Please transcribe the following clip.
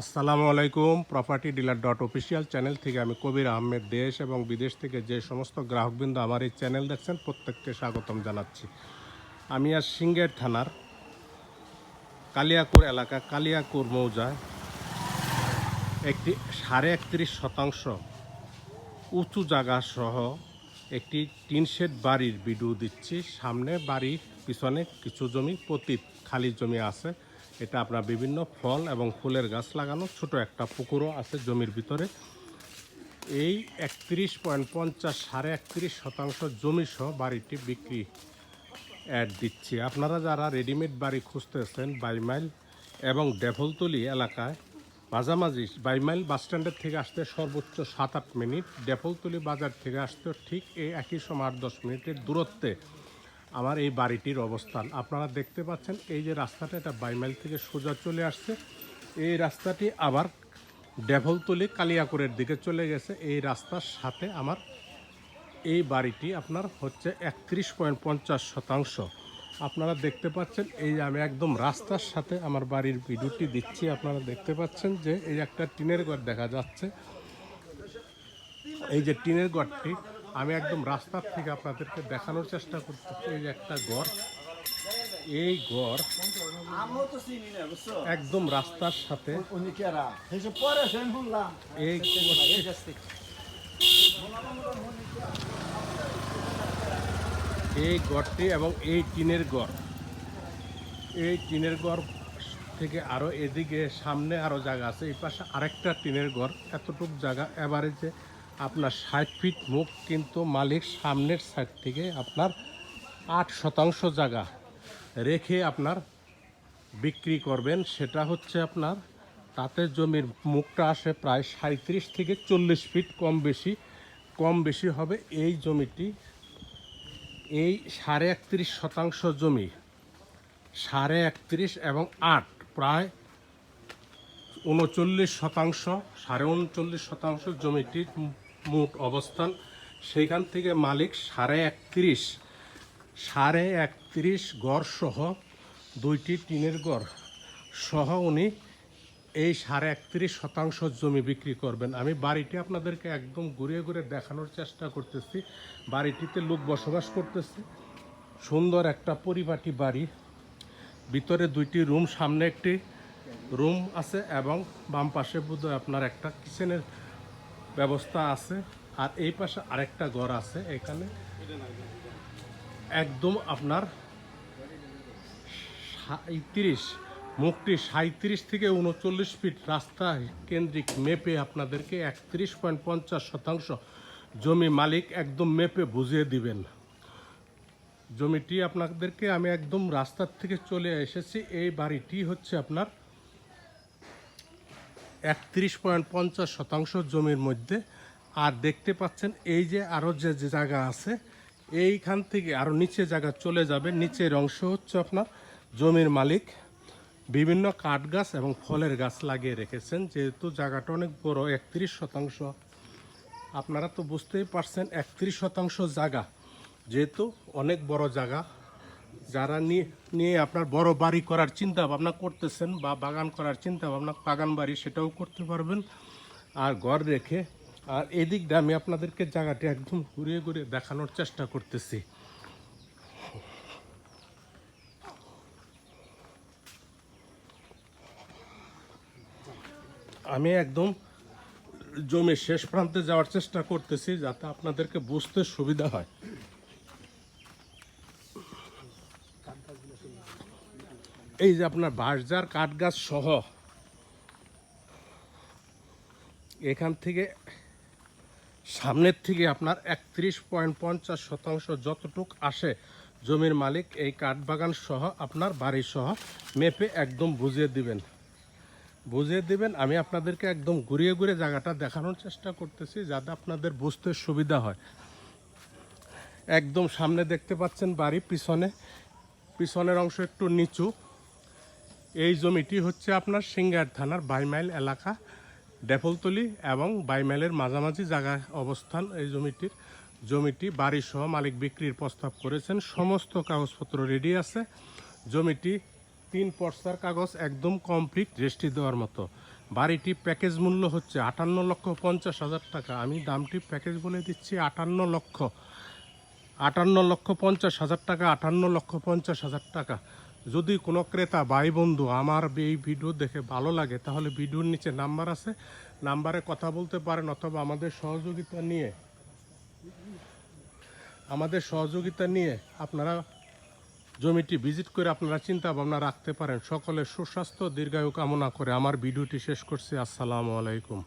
আসসালামু আলাইকুম property dealer dot official channel থেকে আমি কবির আহমেদ। দেশ এবং বিদেশ থেকে যে সমস্ত গ্রাহকবৃন্দ আমার এই চ্যানেল দেখছেন, প্রত্যেককে স্বাগতম জানাচ্ছি। আমি আজ সিঙ্গের থানার কালিয়াকুর এলাকা, কালিয়াকুর মৌজায় একটি সাড়ে একত্রিশ শতাংশ উঁচু জায়গা সহ একটি টিন শেড বাড়ির ভিডিও দিচ্ছি। সামনে বাড়ির পিছনে কিছু জমি পতিত খালি জমি আছে। এটা আপনার বিভিন্ন ফল এবং ফুলের গাছ লাগানো। ছোট একটা পুকুরও আছে জমির ভিতরে। এই একত্রিশ পয়েন্ট পঞ্চাশ সাড়ে একত্রিশ শতাংশ জমি সহ বাড়িটি বিক্রি অ্যাড দিচ্ছি। আপনারা যারা রেডিমেড বাড়ি খুঁজতেছেন বাইমাইল এবং ডেফলতলি এলাকায়, মাঝামাঝি বাইমাইল বাস স্ট্যান্ডের থেকে আসতে সর্বোচ্চ সাত আট মিনিট ডেফলতলি বাজার থেকে আসতে ঠিক এই একই সময় আট দশ মিনিটের দূরত্বে আমার এই বাড়িটির অবস্থান। আপনারা দেখতে পাচ্ছেন, এই যে রাস্তাটা, এটা বাইমাইল থেকে সোজা চলে আসছে। এই রাস্তাটি আবার ডেভলতলি কালিয়াকুরের দিকে চলে গেছে। এই রাস্তার সাথে আমার এই বাড়িটি আপনার হচ্ছে একত্রিশ পয়েন্ট পঞ্চাশ শতাংশ। আপনারা দেখতে পাচ্ছেন, এই আমি একদম রাস্তার সাথে আমার বাড়ির ভিডিওটি দিচ্ছি। আপনারা দেখতে পাচ্ছেন যে এই একটা টিনের ঘর দেখা যাচ্ছে। এই যে টিনের ঘরটি আমি একদম রাস্তার থেকে আপনাদেরকে দেখানোর চেষ্টা করতেছি, এই একটা ঘর। এই ঘর একদম রাস্তার সাথে। এই গড়টি এবং এই টিনের গড় এই টিনের গড় থেকে আরও এদিকে সামনে আরও জায়গা আছে, এই পাশে আরেকটা টিনের ঘর। এতটুক জায়গা, এভারেজে আপনার ষাট ফিট মুখ কিন্তু মালিক সামনের সাইড থেকে আপনার আট শতাংশ জায়গা রেখে আপনার বিক্রি করবেন। সেটা হচ্ছে আপনার তাতে জমির মুখটা আসে প্রায় সাঁত্রিশ থেকে চল্লিশ ফিট কম বেশি। কম বেশি হবে এই জমিটি। এই সাড়ে একত্রিশ শতাংশ জমি, সাড়ে একত্রিশ এবং আট প্রায় উনচল্লিশ শতাংশ, সাড়ে উনচল্লিশ শতাংশ জমিটির মোট অবস্থান। সেইখান থেকে মালিক সাড়ে একত্রিশ সাড়ে একত্রিশ গড় সহ দুইটি টিনের গড় সহ উনি এই সাড়ে একত্রিশ শতাংশ জমি বিক্রি করবেন। আমি বাড়িটি আপনাদেরকে একদম ঘুরিয়ে ঘুরে দেখানোর চেষ্টা করতেছি। বাড়িটিতে লোক বসবাস করতেছে। সুন্দর একটা পরিপাটি বাড়ি। ভিতরে দুইটি রুম, সামনে একটি রুম আছে এবং বাম পাশে বোধহয় আপনার একটা কিচেনের ব্যবস্থা আছে। আর এই পাশে আরেকটা ঘর আছে এখানে। একদম আপনার সাঁত্রিশ মুখটি সাঁত্রিশ থেকে উনচল্লিশ ফিট রাস্তা কেন্দ্রিক মেপে আপনাদেরকে একত্রিশ পয়েন্ট পঞ্চাশ শতাংশ জমি মালিক একদম মেপে বুঝিয়ে দিবেন। জমিটি আপনাদেরকে আমি একদম রাস্তার থেকে চলে এসেছি। এই বাড়িটি হচ্ছে আপনার একত্রিশ পয়েন্ট পঞ্চাশ শতাংশ জমির মধ্যে। আর দেখতে পাচ্ছেন, এই যে আরও যে জায়গা আছে, এইখান থেকে আরও নিচে জায়গা চলে যাবে। নিচের অংশ হচ্ছে আপনার জমির মালিক। বিভিন্ন কাঠ গাছ এবং ফলের গাছ লাগিয়ে রেখেছেন। যেহেতু জায়গাটা অনেক বড়, একত্রিশ শতাংশ। আপনারা তো বুঝতেই পারছেন, একত্রিশ শতাংশ জায়গা। যেহেতু অনেক বড় জায়গা যারা নিয়ে আপনার বড় বাড়ি করার চিন্তা ভাবনা করতেছেন বা বাগান করার চিন্তা ভাবনা বাগান বাড়ি সেটাও করতে পারবেন। আর ঘর রেখে, আর এদিকটা আমি আপনাদেরকে জায়গাটি একদম ঘুরিয়ে ঘুরিয়ে দেখানোর চেষ্টা করতেছি। আমি একদম জমির শেষ প্রান্তে যাওয়ার চেষ্টা করতেছি যাতে আপনাদেরকে বুঝতে সুবিধা হয়। এই যে আপনার বাঁশজার কাঠ গাছ সহ এখান থেকে সামনের থেকে আপনার একত্রিশ পয়েন্ট পঞ্চাশ শতাংশ যতটুক আসে জমির মালিক, এই কাঠ বাগান সহ আপনার বাড়ি সহ মেপে একদম বুঝিয়ে দিবেন। বুঝিয়ে দিবেন, আমি আপনাদেরকে একদম ঘুরিয়ে ঘুরিয়ে জায়গাটা দেখানোর চেষ্টা করতেছি যাতে আপনাদের বুঝতে সুবিধা হয়। একদম সামনে দেখতে পাচ্ছেন বাড়ি, পিছনে, পিছনের অংশ একটু নিচু। এই জমিটি হচ্ছে আপনার সিঙ্গার থানার বাইমাইল এলাকা, ডেফলতলি এবং বাইমাইলের মাঝামাঝি জায়গায় অবস্থান এই জমিটির। জমিটি বাড়ি সহ মালিক বিক্রির প্রস্তাব করেছেন, সমস্ত কাগজপত্র রেডি আছে। জমিটি তিন পর্সার কাগজ, একদম কমপ্লিট রেস্টি দেওয়ার মতো। বাড়িটি প্যাকেজ মূল্য হচ্ছে আটান্ন লক্ষ পঞ্চাশ হাজার টাকা। আমি দামটি প্যাকেজ বলে দিচ্ছি আটান্ন লক্ষ। আটান্ন লক্ষ পঞ্চাশ হাজার টাকা, আটান্ন লক্ষ পঞ্চাশ হাজার টাকা। যদি কোনো ক্রেতা ভাই বন্ধু আমার এই ভিডিও দেখে ভালো লাগে, তাহলে ভিডিওর নিচে নাম্বার আছে। নাম্বারে কথা বলতে পারেন অথবা আমাদের সহযোগিতা নিয়ে। আমাদের সহযোগিতা নিয়ে আপনারা জমিটি ভিজিট করে আপনারা চিন্তা ভাবনা রাখতে পারেন। সকলের সুস্বাস্থ্য, দীর্ঘায়ু কামনা করে আমার ভিডিওটি শেষ করছি। আসসালামু আলাইকুম।